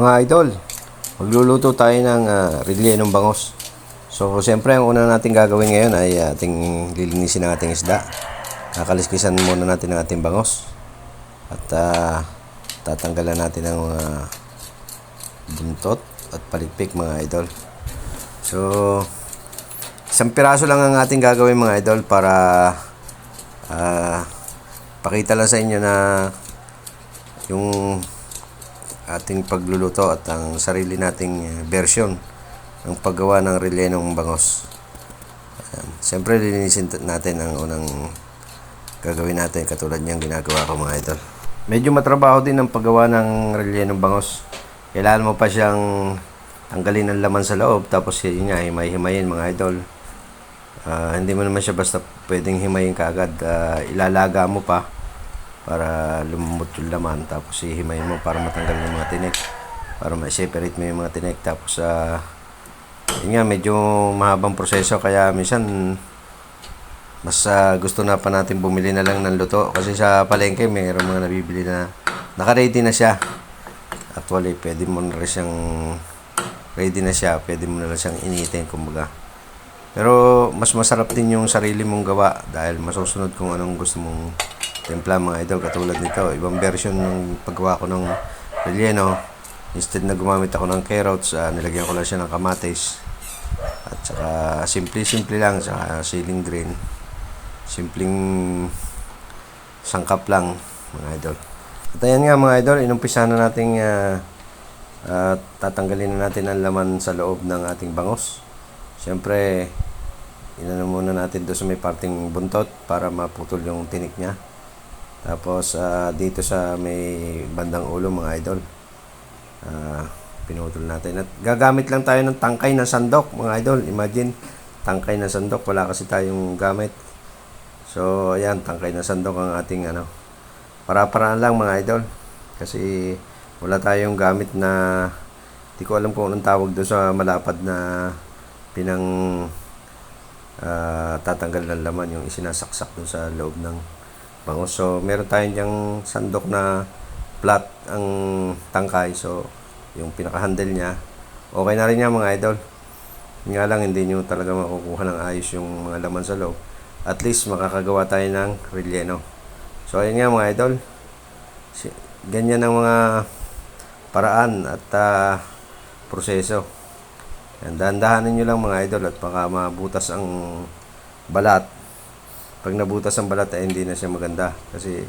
Mga idol, magluluto tayo ng uh, rellenong bangos. So, siyempre, ang una natin gagawin ngayon ay ating lilinisin ang ating isda. Kakaliskisan muna natin ang ating bangos. At ah, tatanggalan natin ang mga buntot at palikpik mga idol. So, isang piraso lang ang ating gagawin mga idol para ah, pakita lang sa inyo na yung ating pagluluto at ang sarili nating eh, version ng paggawa ng rellenong bangos. Ayan. Siyempre, lilinisin natin ang unang gagawin natin katulad niyang ginagawa ko mga idol. Medyo matrabaho din ang paggawa ng rellenong bangos. Kailangan mo pa siyang tanggalin ang laman sa loob tapos yun nga, himay-himayin mga idol. Ah, hindi mo naman siya basta pwedeng himayin kaagad. Ah, ilalaga mo pa para lumumot yung laman tapos ihimayin mo para matanggal yung mga tinik para ma-separate mo yung mga tinik. Tapos ah yun nga medyo mahabang proseso kaya minsan mas ah, gusto na pa natin bumili na lang ng luto. Kasi sa palengke mayroong mga nabibili na naka-ready na siya. Actually pwede mo na rin siyang ready na siya pwede mo na lang siyang initin kumbaga. Pero mas masarap din yung sarili mong gawa dahil masusunod kung anong gusto mong timpla mga idol katulad nito. Ibang version ng paggawa ko ng relleno. Instead na gumamit ako ng carrots, ah, nilagyan ko lang siya ng kamatis. At saka simple-simple lang sa ceiling green. Simpleng sangkap lang mga idol. At ayan nga mga idol, inumpisa na nating ah, ah, tatanggalin na natin ang laman sa loob ng ating bangos. Siyempre, inano muna natin doon sa may parting buntot para maputol yung tinik niya. Tapos ah, dito sa may bandang ulo mga idol. ah, pinutol natin. At gagamit lang tayo ng tangkay ng sandok mga idol. Imagine, tangkay ng sandok. Wala kasi tayong gamit. So, ayan, tangkay ng sandok ang ating ano. Para-paraan lang mga idol. Kasi wala tayong gamit na di ko alam kung anong tawag doon sa malapad na pinang ah, tatanggal ng laman yung isinasaksak doon sa loob ng bangos. So, meron tayong diyang sandok na flat ang tangkay. So, yung pinaka-handle niya, okay na rin niya mga idol. Nga lang, hindi nyo talaga makukuha ng ayos yung mga laman sa loob. At least, makakagawa tayo ng relleno. So, ayun nga mga idol. Ganyan ang mga paraan at ah, proseso. Yan, dahan-dahanin nyo lang mga idol at baka mabutas ang balat. Pag nabutas ang balat ay hindi na siya maganda kasi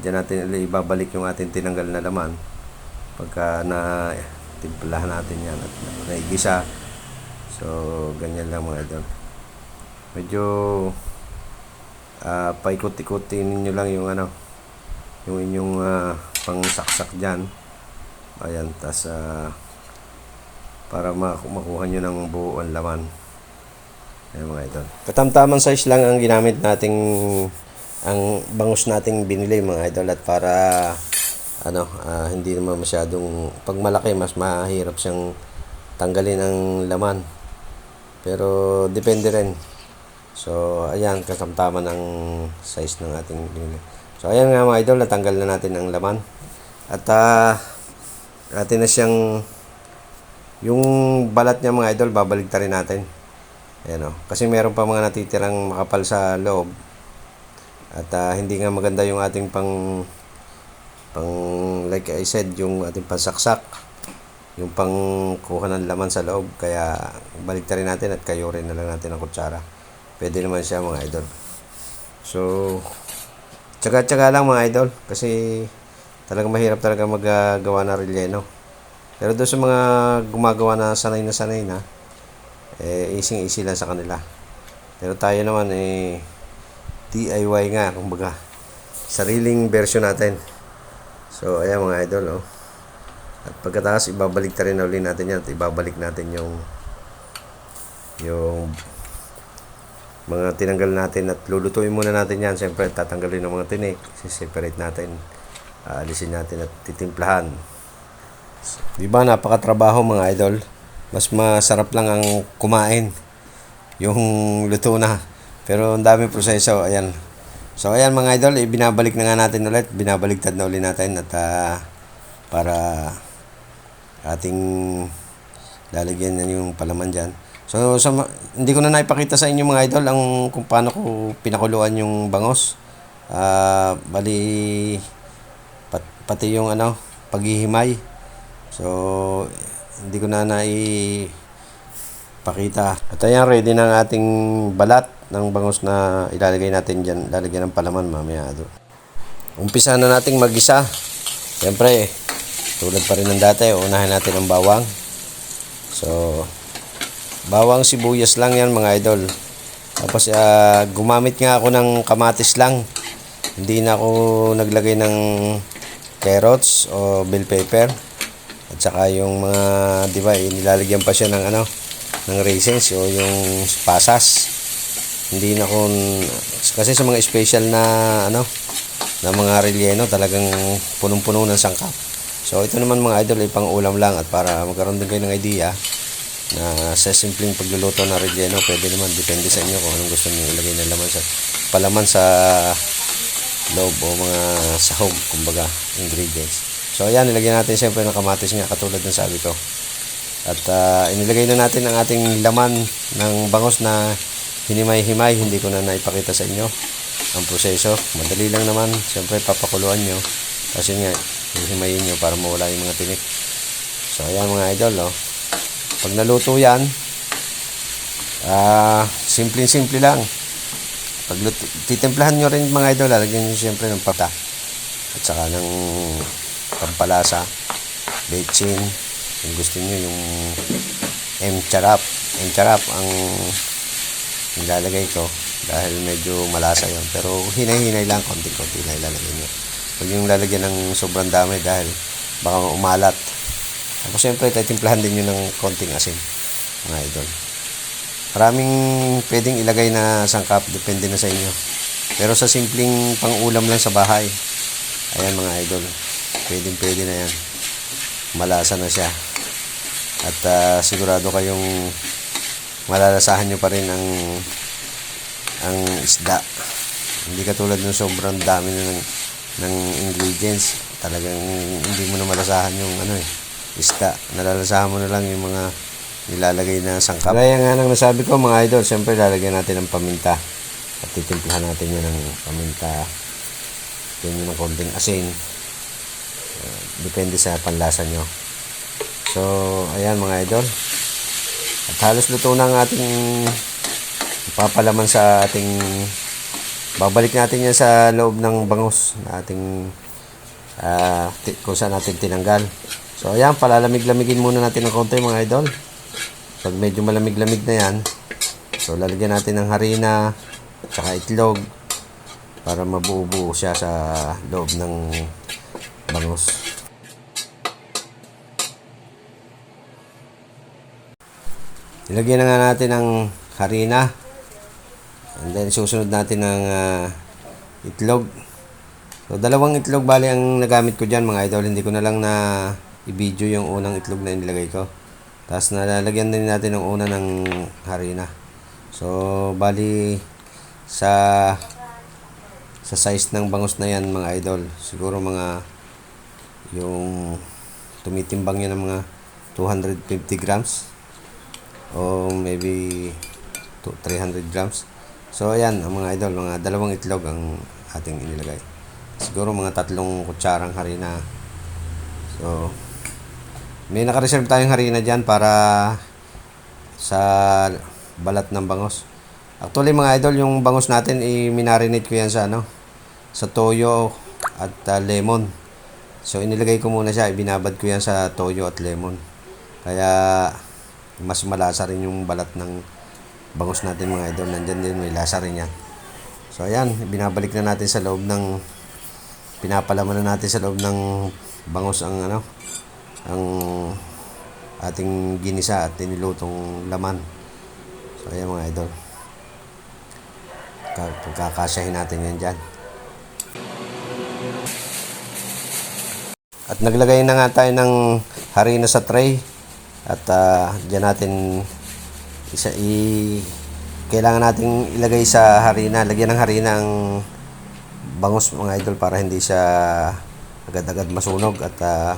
diyan natin ibabalik yung ating tinanggal na laman pagka na timplahan natin yan at naigisa. So, ganyan lang mga idol. Medyo ah paikot-ikutin ninyo lang yung ano yung inyong ah, pangsaksak dyan. Ayan, tas ah, para mak- makuha nyo ng buo ang laman. Ayan mga idol. Katamtamang size lang ang ginamit nating ang bangus nating binili mga idol at para ano ah, hindi naman masyadong pag malaki mas mahirap siyang tanggalin ang laman. Pero depende rin. So ayan katamtaman ang size ng ating binili. So ayan nga mga idol natanggal na natin ang laman. At ah atin na siyang yung balat niya mga idol, babalik rin natin. Ayan o. Kasi meron pa mga natitirang makapal sa loob. At ah, hindi nga maganda yung ating pang pang like I said, yung ating pansaksak. Yung pang kuha ng laman sa loob. Kaya balik rin natin at kayo rin na lang natin ang kutsara. Pwede naman siya mga idol. So, tsaga-tsaga lang mga idol. Kasi talagang mahirap talaga magagawa ng relleno. Pero doon sa mga gumagawa na sanay na sanay na, eh, easy-easy lang sa kanila. Pero tayo naman, eh, DIY nga, kumbaga. Sariling version natin. So, ayan mga idol, oh. At pagkatapos, ibabalik na rin na ulit natin yan. At ibabalik natin yung yung mga tinanggal natin at lulutuin muna natin yan. Siyempre, tatanggalin ng mga tinik. Separate natin. Aalisin natin at titimplahan. Di ba napakatrabaho mga idol? Mas masarap lang ang kumain. Yung luto na. Pero ang dami proseso. Ayan. So ayan mga idol, ibinabalik na nga natin ulit. Binabaliktad na ulit natin at ah, para ating lalagyan na yung palaman dyan. So, sa, hindi ko na naipakita sa inyo mga idol ang kung paano ko pinakuluan yung bangos. Ah, bali pat, pati yung ano, paghihimay. So, hindi ko na nai pakita. At ayan, ready ng ating balat ng bangos na ilalagay natin dyan. Lalagyan ng palaman mamaya. doon. Umpisa na nating magisa. Siyempre, tulad pa rin ng dati, unahin natin ang bawang. So, bawang sibuyas lang yan mga idol. Tapos, ah, gumamit nga ako ng kamatis lang. Hindi na ako naglagay ng carrots o bell pepper. At saka yung mga, di ba, nilalagyan pa siya ng ano, ng raisins o yung pasas. Hindi na ako, kasi sa mga special na, ano, na mga relleno talagang punong-puno ng sangkap. So ito naman mga idol ay pang ulam lang at para magkaroon din kayo ng idea na sa simpleng pagluluto ng relleno pwede naman depende sa inyo kung anong gusto niyo ilagay na laman sa palaman sa loob o mga sahog kumbaga ingredients. So ayan nilagyan natin siyempre ng kamatis nga katulad ng sabi ko. At ah, inilagay na natin ang ating laman ng bangos na hinimay-himay hindi ko na naipakita sa inyo ang proseso. Madali lang naman. Siyempre, papakuluan nyo. Kasi nga, himayin nyo para mawala yung mga tinik. So, ayan mga idol, oh. Pag naluto yan, ah, simple-simple lang. Pag titimplahan nyo rin mga idol, lalagyan nyo siyempre ng pata. At saka ng pampalasa, bechin, kung gusto nyo yung M-charap. M-charap ang nilalagay ko dahil medyo malasa yon pero hinay-hinay lang konti-konti na ilalagay nyo. Huwag yung lalagyan ng sobrang dami dahil baka umalat. Tapos syempre titimplahan din nyo ng konting asin mga idol. Maraming pwedeng ilagay na sangkap depende na sa inyo. Pero sa simpleng pang-ulam lang sa bahay. Ayan mga idol pwedeng pwede na yan malasa na siya at ah, sigurado kayong malalasahan nyo pa rin ang ang isda. Hindi katulad ng sobrang dami na ng, ng ingredients. Talagang hindi mo na malasahan yung ano eh, isda. Nalalasahan mo na lang yung mga nilalagay na sangkap. Gaya nga nang nasabi ko mga idol, siyempre lalagyan natin ng paminta. At titimplahan natin yun ng paminta. Yan yung ng konting asin. Uh, depende sa panlasa nyo. So, ayan mga idol. At halos luto na ang ating papalaman sa ating babalik natin yan sa loob ng bangus na ating ti- kung saan natin tinanggal. So ayan, palalamig-lamigin muna natin ng konti mga idol. Pag medyo malamig-lamig na yan, so lalagyan natin ng harina tsaka itlog para mabuo-buo siya sa loob ng bangus. Ilagyan na nga natin ng harina. And then susunod natin ng ah, itlog. So dalawang itlog bali ang nagamit ko diyan mga idol. Hindi ko na lang na i-video yung unang itlog na inilagay ko. Tapos nalalagyan din natin ng una ng harina. So bali sa sa size ng bangus na yan mga idol. Siguro mga yung tumitimbang yan ng mga 250 grams o maybe to 300 grams. So ayan ang mga idol, mga dalawang itlog ang ating inilagay. Siguro mga tatlong kutsarang harina. So may naka-reserve tayong harina diyan para sa balat ng bangos. Actually mga idol, yung bangos natin i-marinate ko yan sa ano, sa toyo at ah, lemon. So inilagay ko muna siya, ibinabad ko yan sa toyo at lemon. Kaya mas malasa rin yung balat ng bangus natin mga idol. Nandyan din, may lasa rin yan. So ayan, binabalik na natin sa loob ng pinapalaman na natin sa loob ng bangus ang ano ang ating ginisa at tinilutong laman. So ayan mga idol. Ka- Pagkakasyahin natin yan dyan. At naglagay na nga tayo ng harina sa tray. At ah, diyan natin isa i kailangan nating ilagay sa harina, lagyan ng harina ang bangus mga idol para hindi siya agad-agad masunog at ah,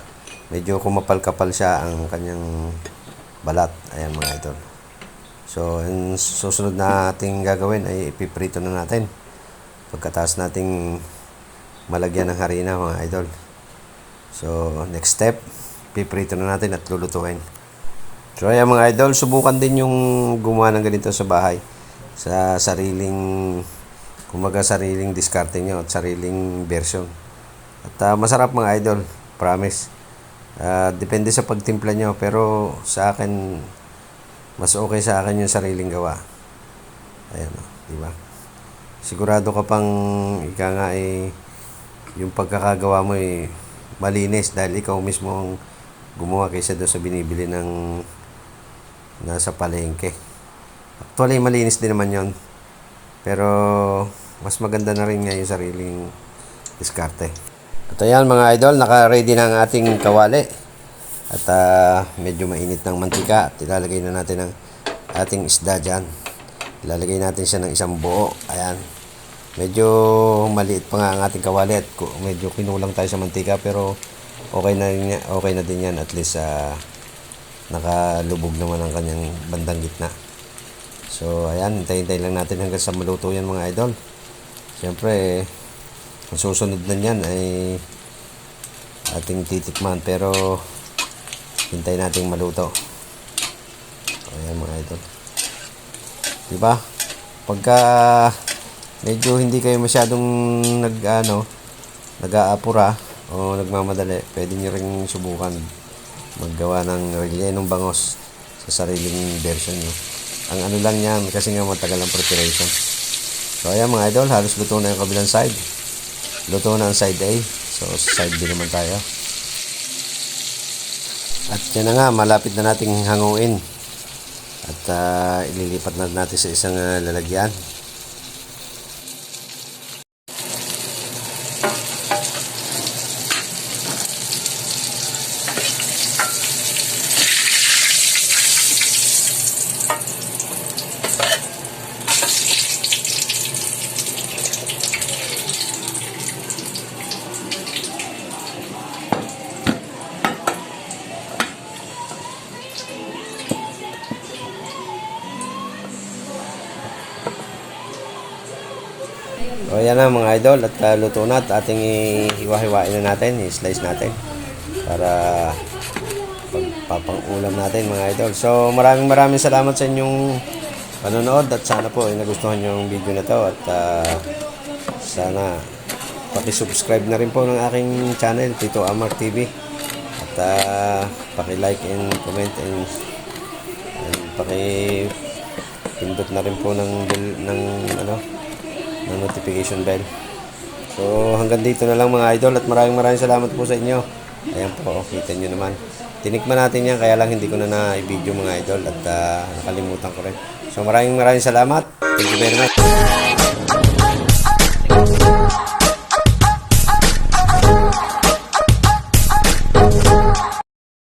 medyo kumapal-kapal siya ang kanyang balat. Ayan mga idol. So, ang susunod na ating gagawin ay ipiprito na natin. Pagkatapos nating malagyan ng harina mga idol. So, next step, piprito na natin at lulutuin. So, ayan mga idol, subukan din yung gumawa ng ganito sa bahay. Sa sariling, kumaga sariling diskarte nyo at sariling version. At ah, masarap mga idol, promise. Ah, depende sa pagtimpla nyo, pero sa akin, mas okay sa akin yung sariling gawa. Ayan o, di ba? Sigurado ka pang ika nga eh, yung pagkakagawa mo eh, malinis dahil ikaw mismo ang gumawa kaysa doon sa binibili ng nasa palengke. Actually, malinis din naman yon Pero, mas maganda na rin nga yung sariling diskarte. At ayan mga idol, naka-ready na ang ating kawali. At ah, medyo mainit ng mantika. At ilalagay na natin ang ating isda dyan. Ilalagay natin siya ng isang buo. Ayan. Medyo maliit pa nga ang ating kawali at ku- medyo kinulang tayo sa mantika pero okay na okay na din yan at least ah, nakalubog naman ang kanyang bandang gitna. So ayan, hintayin-hintayin lang natin hanggang sa maluto yan mga idol. Siyempre, ang susunod na yan ay ating titikman pero hintayin nating maluto. Ayan mga idol. Diba? Pagka medyo hindi kayo masyadong nag ano, nag-aapura o nagmamadali, pwede nyo rin subukan maggawa ng rellenong bangos sa sariling version nyo. Ang ano lang yan, kasi nga matagal ang preparation. So ayan mga idol, halos luto na yung kabilang side. Luto na ang side A. So side B naman tayo. At yan na nga, malapit na nating hanguin. At ah, ililipat na natin sa isang ah, lalagyan. Na mga idol at uh, luto na at ating ihiwa-hiwain na natin, i-slice natin para pagpapang-ulam natin mga idol. So maraming maraming salamat sa inyong panonood at sana po ay nagustuhan nyo yung video na to at uh, sana paki-subscribe na rin po ng aking channel, Tito Amar TV at uh, paki-like and comment and, and paki pindot na rin po ng ng ano ng notification bell. So hanggang dito na lang mga idol at maraming maraming salamat po sa inyo. Ayan po, kita nyo naman. Tinikman natin yan kaya lang hindi ko na na-video mga idol at ah, nakalimutan ko rin. So maraming maraming salamat. Thank you very much.